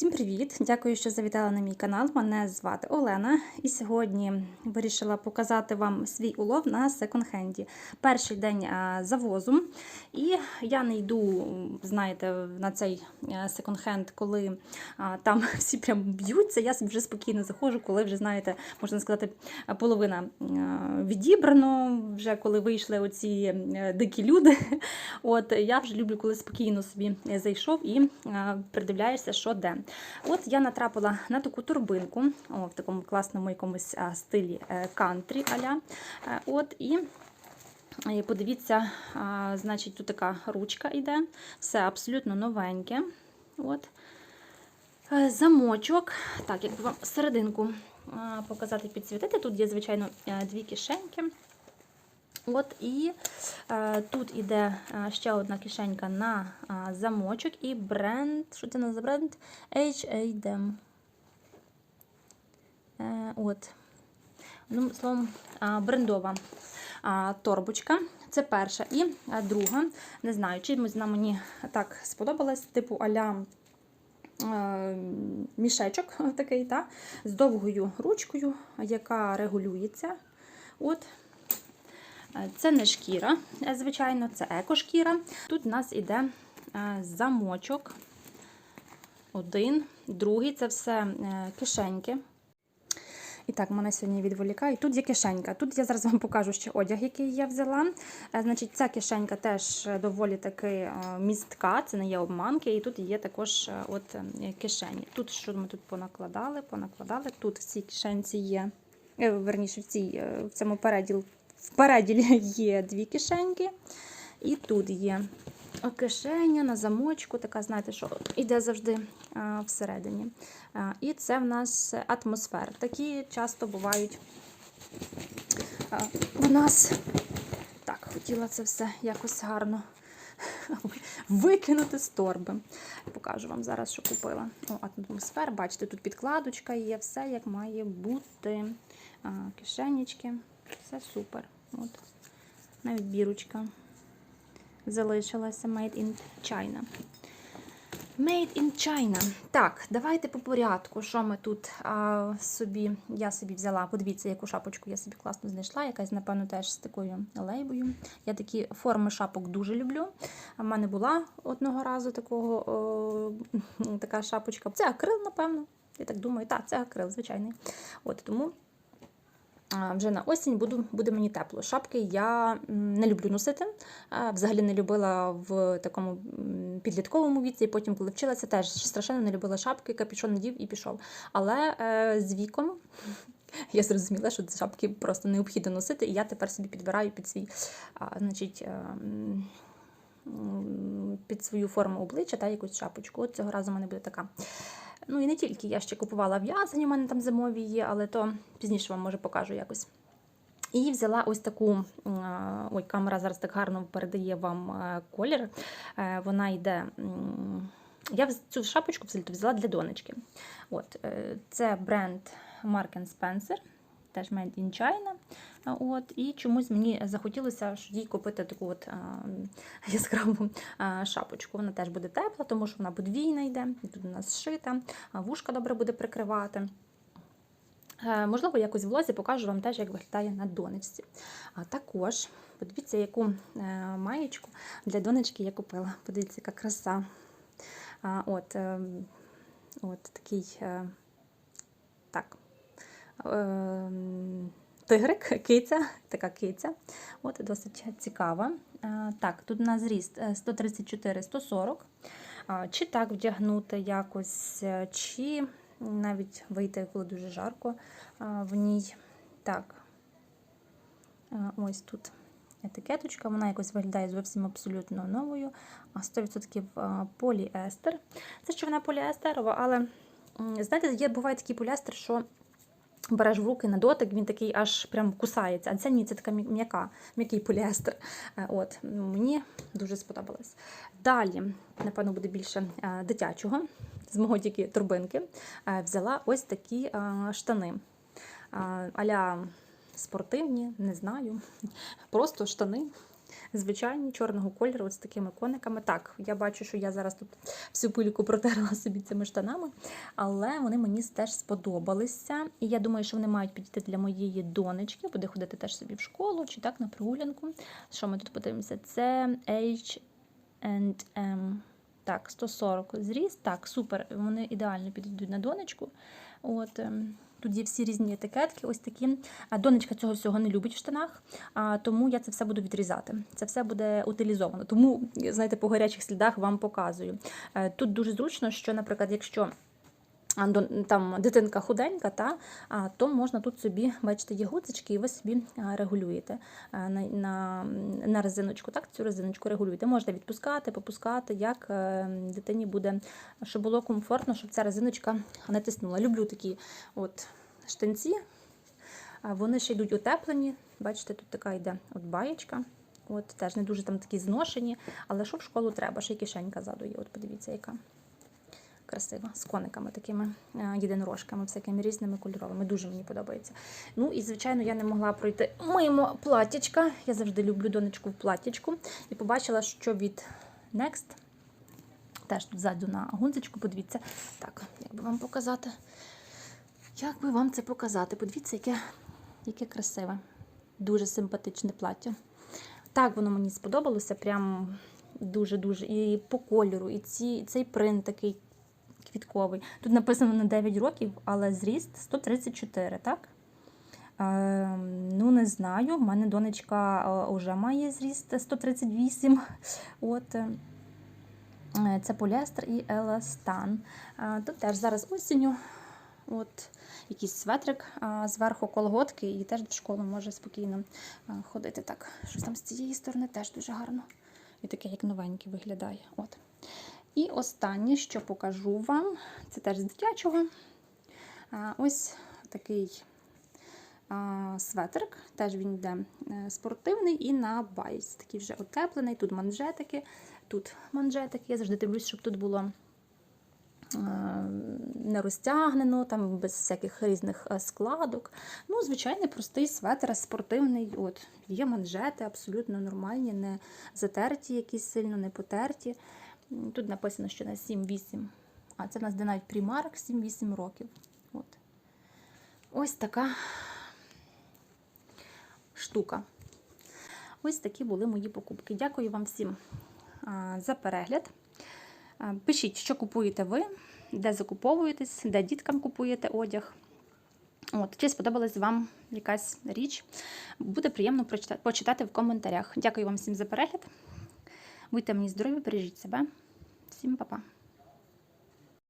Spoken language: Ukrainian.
Всім привіт! Дякую, що завітали на мій канал. Мене звати Олена, і сьогодні вирішила показати вам свій улов на секонд-хенді. Перший день завозу. І я не йду, знаєте, на цей е, секонд-хенд, коли там всі прям б'ються. Я вже спокійно заходжу, коли вже, знаєте, можна сказати, половина відібрано, вже коли вийшли оці е, дикі люди. От я вже люблю, коли спокійно собі зайшов і а, придивляєшся, що де. От я натрапила на таку турбинку, о, в такому класному якомусь стилі е, кантрі аля. Е, От і. Подивіться, значить, тут така ручка йде, все абсолютно новеньке. От. Е, Замочок. Так, якби вам серединку показати, підсвітити. Тут є, звичайно, дві кишеньки. От і е, тут іде е, ще одна кишенька на е, замочок і бренд. Що це на за бренд? H.A.D.M. Е, от. Ну, словом, е, брендова е, торбочка. Це перша. І е, друга. Не знаю, чимось вона мені так сподобалась, типу аля е, мішечок такий, та, з довгою ручкою, яка регулюється. От, Це не шкіра, е, звичайно, це екошкіра. Тут у нас іде е, замочок. Один, другий це все е, кишеньки. І так, мене сьогодні відволікає. Тут є кишенька. Тут я зараз вам покажу ще одяг, який я взяла. Е, Значить, ця кишенька теж доволі таки е, містка, це не є обманки. І тут є також е, от е, кишені. Тут що ми тут понакладали, понакладали. Тут в цій кишенці є, е, верніше, в, цій, е, в цьому переділ, в переділі є дві кишеньки. І тут є кишеня на замочку, така, знаєте, що йде завжди всередині. І це в нас атмосфера. Такі часто бувають у нас. Так, хотіла це все якось гарно викинути з торби. Покажу вам зараз, що купила. О, атмосфера, бачите, тут підкладочка є, все як має бути. А, кишенечки, все супер. От. Навіть бірочка залишилася Made in China. Made in China. Так, давайте по порядку. Що ми тут а, собі, я собі взяла. Подивіться, яку шапочку я собі класно знайшла. Якась, напевно, теж з такою лейбою. Я такі форми шапок дуже люблю. У мене була одного разу такого, о, така шапочка. Це акрил, напевно. Я так думаю, так, це акрил, звичайний. От тому. А, Вже на осінь буду, буде мені тепло. Шапки я не люблю носити. Взагалі не любила в такому підлітковому віці. І Потім, коли вчилася, теж страшенно не любила шапки, капюшон надів і пішов. Але е, з віком я зрозуміла, що шапки просто необхідно носити, і я тепер собі підбираю під свій, а, значить. е, м, м, Під свою форму обличчя та якусь шапочку. От цього разу в мене буде така. Ну і не тільки я ще купувала в'язані, у мене там зимові є, але то пізніше вам може покажу якось. І взяла ось таку, ой, камера зараз так гарно передає вам е, колір. Е, Вона йде. Я цю шапочку взяла для донечки. От, е, це бренд Mark Spencer, теж Made in China. От, і чомусь мені захотілося їй купити таку от, а, яскраву а, шапочку. Вона теж буде тепла, тому що вона подвійна йде, тут у нас зшита, вушка добре буде прикривати. Можливо, якось в влозі покажу вам теж, як виглядає на донечці. А також подивіться, яку е, маєчку для донечки я купила. Подивіться, яка краса. От, е, от такий е, так. Е, Тигрик, киця, така киця. От досить цікава. Е, Так, тут на зріст е, 134-140. Чи так вдягнути якось, е, чи навіть вийти, коли дуже жарко в ній. Так, ось тут етикеточка, вона якось виглядає зовсім абсолютно новою. 100% поліестер. Це що вона поліестерова, але знаєте, є буває такий поліестер, що. Береш в руки на дотик, він такий аж прям кусається. А це ні, це така м'яка, м'який поліестер. Е, От, мені дуже сподобалось. Далі, напевно, буде більше е, дитячого, з мого тільки турбинки. Е, Взяла ось такі штани. Аля спортивні, не знаю. Просто штани. Звичайні чорного кольору, з такими кониками. Так, я бачу, що я зараз тут всю пильку протерла собі цими штанами, але вони мені теж сподобалися. І я думаю, що вони мають підійти для моєї донечки, буде ходити теж собі в школу чи так на прогулянку. Що ми тут подивимося? Це H&M. Так, 140 зріс. Так, супер. Вони ідеально підійдуть на донечку. От. ем, Тут є всі різні етикетки, ось такі. Донечка цього всього не любить в штанах, а, тому я це все буду відрізати. Це все буде утилізовано. Тому, знаєте, по гарячих слідах вам показую. Е, Тут дуже зручно, що, наприклад, якщо там дитинка худенька, та, то можна тут собі, бачите, є і ви собі регулюєте на, на, на резиночку. Так, цю резиночку регулюєте. Можете відпускати, попускати, як е, дитині буде, щоб було комфортно, щоб ця резиночка не тиснула. Люблю такі от штанці. Вони ще йдуть утеплені. Бачите, тут така йде от баєчка. От, теж не дуже там такі зношені, але що в школу треба, ще й кишенька ззаду є. От подивіться, яка красива, з кониками такими е, єдинорожками, всякими різними кольоровими. Дуже мені подобається. Ну і, звичайно, я не могла пройти мимо платтячка. Я завжди люблю донечку в платтячку. І побачила, що від Next, теж тут ззаду на гунзичку, подивіться. Так, як би вам показати? Як би вам це показати? Подивіться, яке, яке красиве, дуже симпатичне плаття. Так воно мені сподобалося, прям дуже-дуже. І по кольору, і ці, цей принт такий квітковий. Тут написано на 9 років, але зріст 134, так? Е, ну, не знаю. У мене донечка е, вже має зріст 138. От. е, е, Це поліестер і еластан. Е, Тут теж зараз осінню. От якийсь светрик зверху колготки, і теж в школу може спокійно ходити. Так, щось там з цієї сторони теж дуже гарно. І таке, як новеньке виглядає. От. І останнє, що покажу вам, це теж з дитячого. Ось такий светрик. Теж він йде е, спортивний і на байс. Такий вже утеплений. Тут манжетики, тут манжетики. Я завжди дивлюсь, щоб тут було не розтягнено, там без всяких різних е, складок. Ну, звичайний простий светр, спортивний. От, є манжети абсолютно нормальні, не затерті, якісь сильно не потерті. Тут написано, що на 7-8. А це в нас де навіть примарок 7-8 років. От. Ось така штука. Ось такі були мої покупки. Дякую вам всім за перегляд. Пишіть, що купуєте ви, де закуповуєтесь, де діткам купуєте одяг. От, чи сподобалась вам якась річ? Буде приємно почитати в коментарях. Дякую вам всім за перегляд. Будьте мені здорові, бережіть себе. Всім па-па.